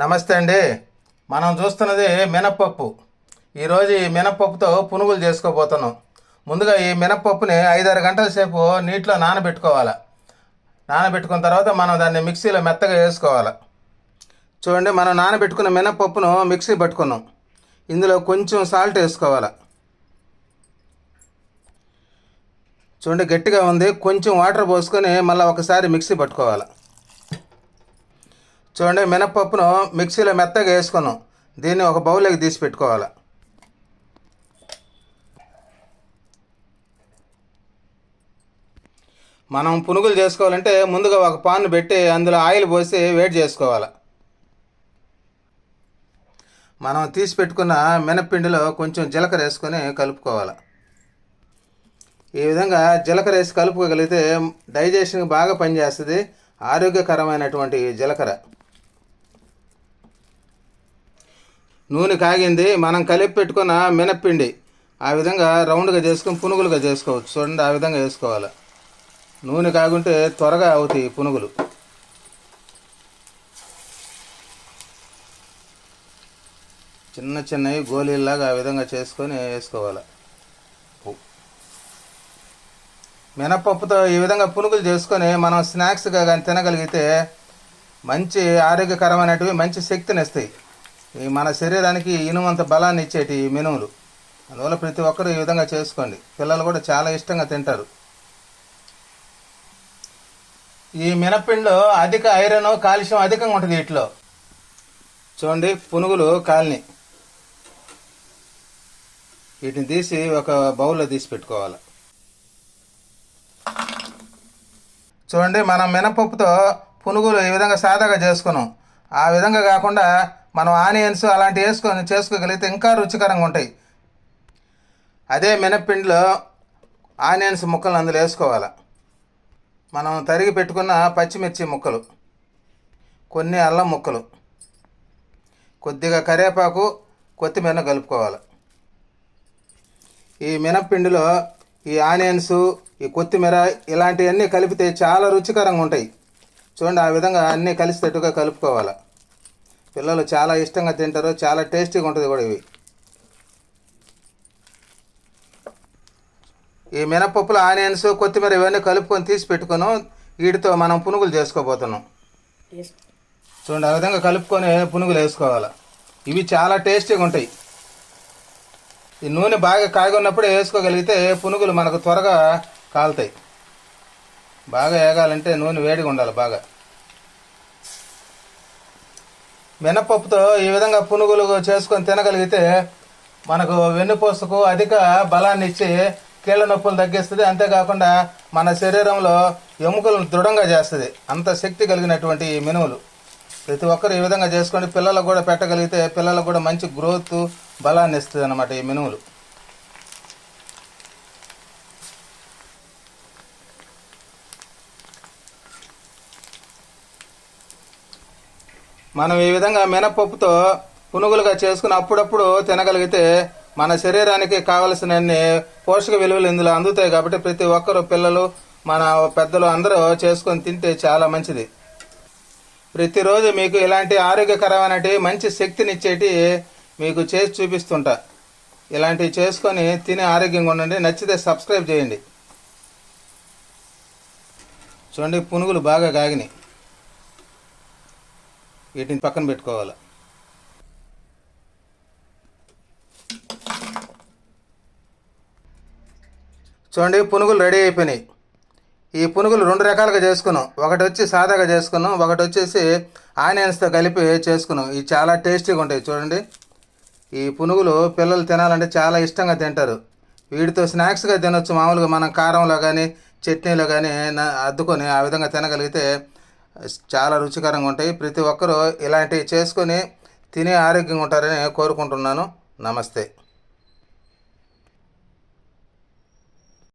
నమస్తే అండి. మనం చూస్తున్నది మినప్పప్పు. ఈరోజు ఈ మినప్పప్పుతో పునుగులు చేసుకోబోతున్నాం. ముందుగా ఈ మినప్పప్పుని ఐదారు గంటల సేపు నీటిలో నానబెట్టుకోవాలి? నానబెట్టుకున్న తర్వాత మనం దాన్ని మిక్సీలో మెత్తగా వేసుకోవాలి? చూడండి మనం నానబెట్టుకున్న మినప్పప్పును మిక్సీ పట్టుకున్నాం. ఇందులో కొంచెం సాల్ట్ వేసుకోవాలి? చూడండి గట్టిగా ఉంది. కొంచెం వాటర్ పోసుకొని మళ్ళీ ఒకసారి మిక్సీ పట్టుకోవాలి? చూడండి మినప్పప్పును మిక్సీలో మెత్తగా వేసుకున్నాం. దీన్ని ఒక బౌల్లోకి తీసి పెట్టుకోవాలి. మనం పునుగులు చేసుకోవాలంటే ముందుగా ఒక పాన్ పెట్టి అందులో ఆయిల్ పోసి వేడి చేసుకోవాలి. మనం తీసి పెట్టుకున్న మినప్పిండిలో కొంచెం జీలకర్ర వేసుకొని కలుపుకోవాలి. ఈ విధంగా జీలకర్ర వేసి కలుపుకోగలిగితే డైజెషన్ బాగా పనిచేస్తుంది. ఆరోగ్యకరమైనటువంటి జీలకర్ర. నూనె కాగింది మనం కలిపి పెట్టుకున్న మినప్పిండి. ఆ విధంగా రౌండ్గా చేసుకుని పునుగులుగా చేసుకోవచ్చు. చూడండి ఆ విధంగా వేసుకోవాలి నూనె కాగుంటే త్వరగా అవుతాయి పునుగులు. చిన్న చిన్నవి గోళీల్లాగా ఆ విధంగా చేసుకొని వేసుకోవాలి. మినపప్పుతో ఈ విధంగా పునుగులు చేసుకొని మనం స్నాక్స్గా కానీ తినగలిగితే మంచి ఆరోగ్యకరమైనటివి మంచి శక్తిని ఇస్తాయి. మన శరీరానికి ఇనుమంత బలాన్ని ఇచ్చేటి మినుములు. అందువల్ల ప్రతి ఒక్కరూ ఈ విధంగా చేసుకోండి. పిల్లలు కూడా చాలా ఇష్టంగా తింటారు. ఈ మినపిండిలో అధిక ఐరన్ కాల్షియం అధికంగా ఉంటుంది వీటిలో. చూడండి పునుగులు కాలనీ. వీటిని తీసి ఒక బౌల్లో తీసి పెట్టుకోవాలి. చూడండి మనం మినపప్పుతో పునుగులు ఈ విధంగా సాదాగా చేసుకున్నాం. ఆ విధంగా కాకుండా మనం ఆనియన్స్ అలాంటివి వేసుకొని చేసుకోగలిగితే ఇంకా రుచికరంగా ఉంటాయి. అదే మినప్పిండిలో ఆనియన్స్ ముక్కలు అందులో వేసుకోవాలి. మనం తరిగి పెట్టుకున్న పచ్చిమిర్చి ముక్కలు కొన్ని అల్లం ముక్కలు కొద్దిగా కరివేపాకు కొత్తిమీర కలుపుకోవాలి. ఈ మినప్పిండిలో ఈ ఆనియన్స్ ఈ కొత్తిమీర ఇలాంటివన్నీ కలిపితే చాలా రుచికరంగా ఉంటాయి. చూడండి ఆ విధంగా అన్నీ కలిసేటట్టుగా కలుపుకోవాలి. పిల్లలు చాలా ఇష్టంగా తింటారు చాలా టేస్టీగా ఉంటుంది కూడా ఇవి. ఈ మినపప్పులు ఆనియన్స్ కొత్తిమీర ఇవన్నీ కలుపుకొని తీసి పెట్టుకుని వీటితో మనం పునుగులు చేసుకోబోతున్నాం. చూడండి ఆ విధంగా కలుపుకొని పునుగులు వేసుకోవాలి. ఇవి చాలా టేస్టీగా ఉంటాయి. ఈ నూనె బాగా కాగి ఉన్నప్పుడు వేసుకోగలిగితే పునుగులు మనకు త్వరగా కాలుతాయి. బాగా వేగాలంటే నూనె వేడిగా ఉండాలి బాగా. మినపప్పుతో ఈ విధంగా పునుగులు చేసుకొని తినగలిగితే మనకు వెన్నుపూసకు అధిక బలాన్ని ఇచ్చి కీళ్ళ నొప్పులు తగ్గిస్తుంది. అంతేకాకుండా మన శరీరంలో ఎముకలను దృఢంగా చేస్తుంది. అంత శక్తి కలిగినటువంటి ఈ మినుములు. ప్రతి ఒక్కరు ఈ విధంగా చేసుకోండి పిల్లలకు కూడా పెట్టగలిగితే పిల్లలకు కూడా మంచి గ్రోత్ బలాన్ని ఇస్తుంది అన్నమాట ఈ మినుములు. మనం ఈ విధంగా మినపప్పుతో పునుగులుగా చేసుకుని అప్పుడప్పుడు తినగలిగితే మన శరీరానికి కావలసిన పోషక విలువలు ఇందులో అందుతాయి కాబట్టి ప్రతి ఒక్కరు పిల్లలు మన పెద్దలు అందరూ చేసుకొని తింటే చాలా మంచిది. ప్రతిరోజు మీకు ఇలాంటి ఆరోగ్యకరమైనటి మంచి శక్తినిచ్చేటి మీకు చేసి చూపిస్తుంటా. ఇలాంటివి చేసుకొని తిని ఆరోగ్యంగా ఉండండి. నచ్చితే సబ్స్క్రైబ్ చేయండి. చూడండి పునుగులు బాగా కాగినాయి వీటిని పక్కన పెట్టుకోవాలి. చూడండి పునుగులు రెడీ అయిపోయినాయి. ఈ పునుగులు రెండు రకాలుగా చేసుకున్నాం. ఒకటి వచ్చి సాదాగా చేసుకున్నాం. ఒకటి వచ్చేసి ఆనియన్స్తో కలిపి చేసుకున్నాం. ఇవి చాలా టేస్టీగా ఉంటాయి. చూడండి. ఈ పునుగులు పిల్లలు తినాలంటే చాలా ఇష్టంగా తింటారు. వీటితో స్నాక్స్గా తినొచ్చు. మామూలుగా మనం కారంలో కానీ చట్నీలో కానీ అద్దుకొని ఆ విధంగా తినగలిగితే చాలా రుచికరంగా ఉంటాయి. ప్రతి ఒక్కరూ ఇలాంటివి చేసుకొని తిని ఆరోగ్యంగా ఉంటారని కోరుకుంటున్నాను. నమస్తే.